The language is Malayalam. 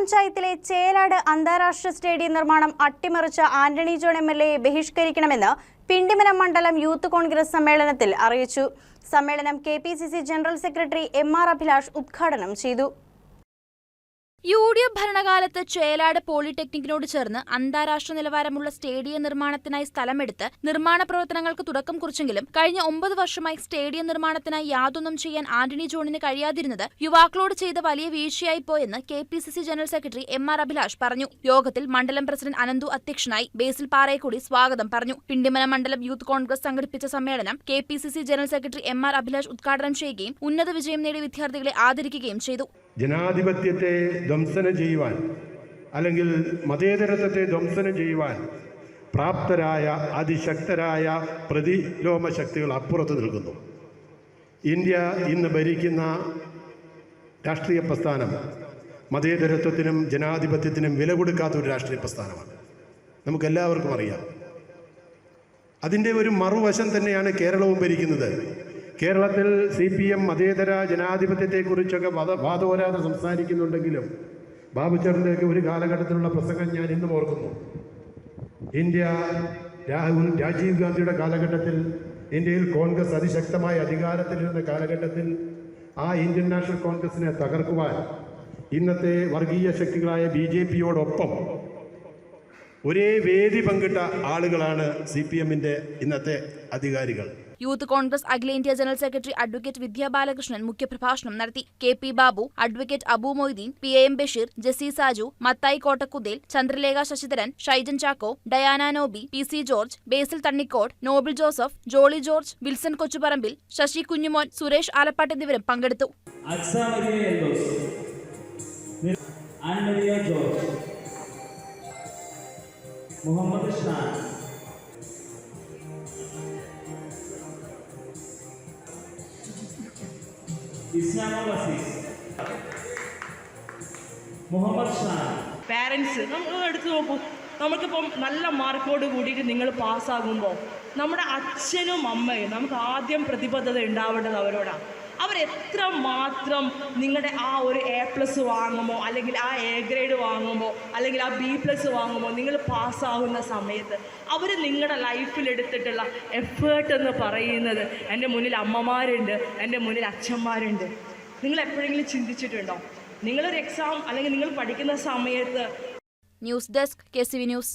പഞ്ചായത്തിലെ ചേലാട് അന്താരാഷ്ട്ര സ്റ്റേഡിയം നിർമ്മാണം അട്ടിമറിച്ച ആന്റണി ജോൺ എം എൽ എയെ ബഹിഷ്കരിക്കണമെന്ന് പിണ്ടിമനം മണ്ഡലം യൂത്ത് കോൺഗ്രസ് സമ്മേളനത്തിൽ അറിയിച്ചു. സമ്മേളനം K general secretary M R Abhilash ഉദ്ഘാടനം ചെയ്തു. യു ഡി എഫ് ഭരണകാലത്ത് ചേലാട് പോളിടെക്നിക്കിനോട് ചേർന്ന് അന്താരാഷ്ട്ര നിലവാരമുള്ള സ്റ്റേഡിയം നിർമ്മാണത്തിനായി സ്ഥലമെടുത്ത് നിർമ്മാണ പ്രവർത്തനങ്ങൾക്ക് തുടക്കം കുറിച്ചെങ്കിലും കഴിഞ്ഞ ഒമ്പത് വർഷമായി സ്റ്റേഡിയം നിർമ്മാണത്തിനായി യാതൊന്നും ചെയ്യാൻ ആന്റണി ജോണിന് കഴിയാതിരുന്നത് യുവാക്കളോട് ചെയ്ത വലിയ വീഴ്ചയായി പോയെന്ന് K P C C general secretary M R Abhilash പറഞ്ഞു. യോഗത്തിൽ മണ്ഡലം പ്രസിഡന്റ് അനന്തു അധ്യക്ഷനായി ബേസിൽ പാറയെക്കൂടി സ്വാഗതം പറഞ്ഞു. പിണ്ടിമന മണ്ഡലം യൂത്ത് കോൺഗ്രസ് സംഘടിപ്പിച്ച സമ്മേളനം K P C C general secretary M R Abhilash ഉദ്ഘാടനം ചെയ്യുകയും ഉന്നത വിജയം നേടിയ വിദ്യാർത്ഥികളെ ആദരിക്കുകയും ചെയ്തു. ജനാധിപത്യത്തെ ധ്വംസനം ചെയ്യുവാൻ അല്ലെങ്കിൽ മതേതരത്വത്തെ ധ്വംസനം ചെയ്യുവാൻ പ്രാപ്തരായ അതിശക്തരായ പ്രതിലോമ ശക്തികൾ അപ്പുറത്ത് നിൽക്കുന്നു. ഇന്ത്യ ഇന്ന് ഭരിക്കുന്ന രാഷ്ട്രീയ പ്രസ്ഥാനം മതേതരത്വത്തിനും ജനാധിപത്യത്തിനും വില കൊടുക്കാത്ത ഒരു രാഷ്ട്രീയ പ്രസ്ഥാനമാണ്. നമുക്കെല്ലാവർക്കും അറിയാം. അതിന്റെ ഒരു മറുവശം തന്നെയാണ് കേരളവും ഭരിക്കുന്നത്. കേരളത്തിൽ സി പി എം മതേതര ജനാധിപത്യത്തെക്കുറിച്ചൊക്കെ വധ വാദോരാതെ സംസാരിക്കുന്നുണ്ടെങ്കിലും ബാബുചേട്ടന്റെയൊക്കെ ഒരു കാലഘട്ടത്തിലുള്ള പ്രസംഗം ഞാൻ ഇന്നും ഓർക്കുന്നു. ഇന്ത്യ രാഹുൽ രാജീവ് ഗാന്ധിയുടെ കാലഘട്ടത്തിൽ ഇന്ത്യയിൽ കോൺഗ്രസ് അതിശക്തമായ അധികാരത്തിലിരുന്ന കാലഘട്ടത്തിൽ ആ ഇന്ത്യൻ നാഷണൽ കോൺഗ്രസിനെ തകർക്കുവാൻ ഇന്നത്തെ വർഗീയ ശക്തികളായ ബി ജെ പിയോടൊപ്പം ഒരേ വേദി പങ്കിട്ട ആളുകളാണ് സി പി എമ്മിന്റെ ഇന്നത്തെ അധികാരികൾ. യൂത്ത് കോൺഗ്രസ് അഖിലേന്ത്യാ general secretary advocate Vidya Balakrishnan മുഖ്യപ്രഭാഷണം നടത്തി. K P Babu advocate Abu Moideen P A M Basheer Jessy Saju Mathai Kottakkuthel Chandralekha Sasidharan Shaijan Chacko Diana Noby P C George Basil Thannikkode Noble Joseph Jolly George Wilson Kochuparambil Sasi Kunjumon Suresh Alappatt എന്നിവരും പങ്കെടുത്തു. മുഹമ്മദ് ഷാൻ ഇസ്ലാമോ മുഹമ്മദ് ഷാൻ പാരൻസ് നമ്മൾ എടുത്ത് നോക്കൂ. നമുക്കിപ്പം നല്ല മാർക്കോട് കൂടിയിട്ട് നിങ്ങൾ പാസ്സാകുമ്പോൾ നമ്മുടെ അച്ഛനും അമ്മയും നമുക്ക് ആദ്യം പ്രതിബദ്ധത ഉണ്ടാവേണ്ടത് അവരോടാണ് അവരെത്ര മാത്രം നിങ്ങളുടെ ആ ഒരു എ പ്ലസ് വാങ്ങുമോ? അല്ലെങ്കിൽ ആ എ ഗ്രേഡ് വാങ്ങുമോ? അല്ലെങ്കിൽ ആ ബി പ്ലസ് വാങ്ങുമോ? നിങ്ങൾ പാസ്സാകുന്ന സമയത്ത് അവർ നിങ്ങളുടെ ലൈഫിൽ എടുത്തിട്ടുള്ള എഫേർട്ട് എന്ന് പറയുന്നത് എന്റെ മുന്നിൽ അമ്മമാരുണ്ട് എന്റെ മുന്നിൽ അച്ഛന്മാരുണ്ട്. നിങ്ങൾ എപ്പോഴെങ്കിലും ചിന്തിച്ചിട്ടുണ്ടോ? നിങ്ങളൊരു എക്സാം അല്ലെങ്കിൽ നിങ്ങൾ പഠിക്കുന്ന സമയത്ത് news desk K C V news